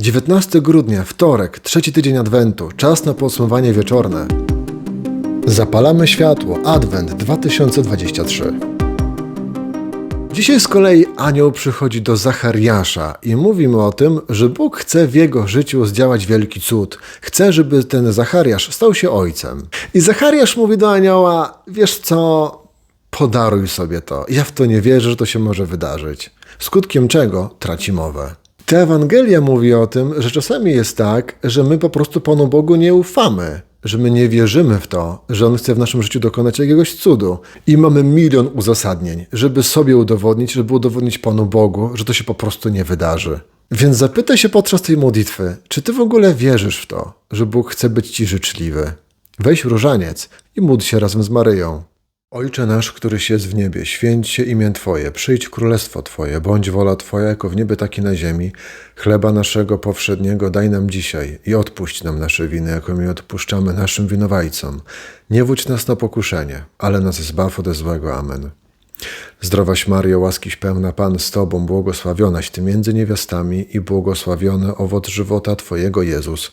19 grudnia, wtorek, trzeci tydzień Adwentu, czas na podsumowanie wieczorne. Zapalamy światło, Adwent 2023. Dzisiaj z kolei anioł przychodzi do Zachariasza i mówi mu o tym, że Bóg chce w jego życiu zdziałać wielki cud. Chce, żeby ten Zachariasz stał się ojcem. I Zachariasz mówi do anioła, wiesz co, podaruj sobie to. Ja w to nie wierzę, że to się może wydarzyć. Skutkiem czego traci mowę. Ta Ewangelia mówi o tym, że czasami jest tak, że my po prostu Panu Bogu nie ufamy, że my nie wierzymy w to, że On chce w naszym życiu dokonać jakiegoś cudu. I mamy milion uzasadnień, żeby sobie udowodnić, żeby udowodnić Panu Bogu, że to się po prostu nie wydarzy. Więc zapytaj się podczas tej modlitwy, czy ty w ogóle wierzysz w to, że Bóg chce być ci życzliwy. Weź różaniec i módl się razem z Maryją. Ojcze nasz, któryś jest w niebie, święć się imię Twoje, przyjdź królestwo Twoje, bądź wola Twoja jako w niebie, tak i na ziemi. Chleba naszego powszedniego daj nam dzisiaj i odpuść nam nasze winy, jako my odpuszczamy naszym winowajcom. Nie wódź nas na pokuszenie, ale nas zbaw ode złego. Amen. Zdrowaś Mario, łaskiś pełna Pan z Tobą, błogosławionaś Ty między niewiastami i błogosławiony owoc żywota Twojego Jezus.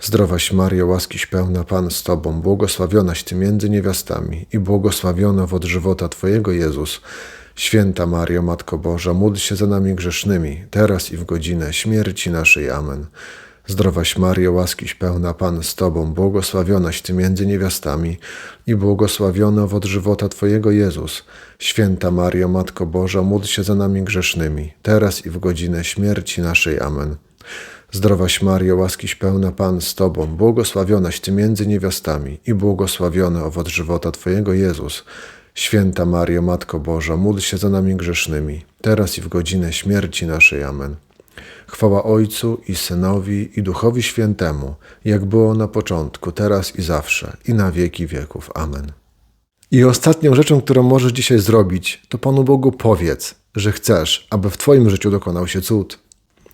Zdrowaś Mario, łaskiś pełna Pan z Tobą, błogosławionaś Ty między niewiastami i błogosławiony owoc żywota Twojego Jezus. Święta Mario, Matko Boża, módl się za nami grzesznymi, teraz i w godzinę śmierci naszej. Amen. Zdrowaś Mario, łaskiś pełna Pan z Tobą, błogosławionaś Ty między niewiastami i błogosławiony owoc żywota Twojego Jezus. Święta Mario, Matko Boża, módl się za nami grzesznymi, teraz i w godzinę śmierci naszej. Amen. Zdrowaś Mario, łaskiś pełna Pan z Tobą, błogosławionaś Ty między niewiastami i błogosławiony owoc żywota Twojego Jezus. Święta Mario, Matko Boża, módl się za nami grzesznymi, teraz i w godzinę śmierci naszej. Amen. Chwała Ojcu i Synowi i Duchowi Świętemu, jak było na początku, teraz i zawsze, i na wieki wieków. Amen. I ostatnią rzeczą, którą możesz dzisiaj zrobić, to Panu Bogu powiedz, że chcesz, aby w Twoim życiu dokonał się cud.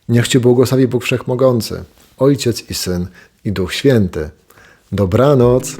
Niech Cię błogosławi Bóg Wszechmogący, Ojciec i Syn i Duch Święty. Dobranoc.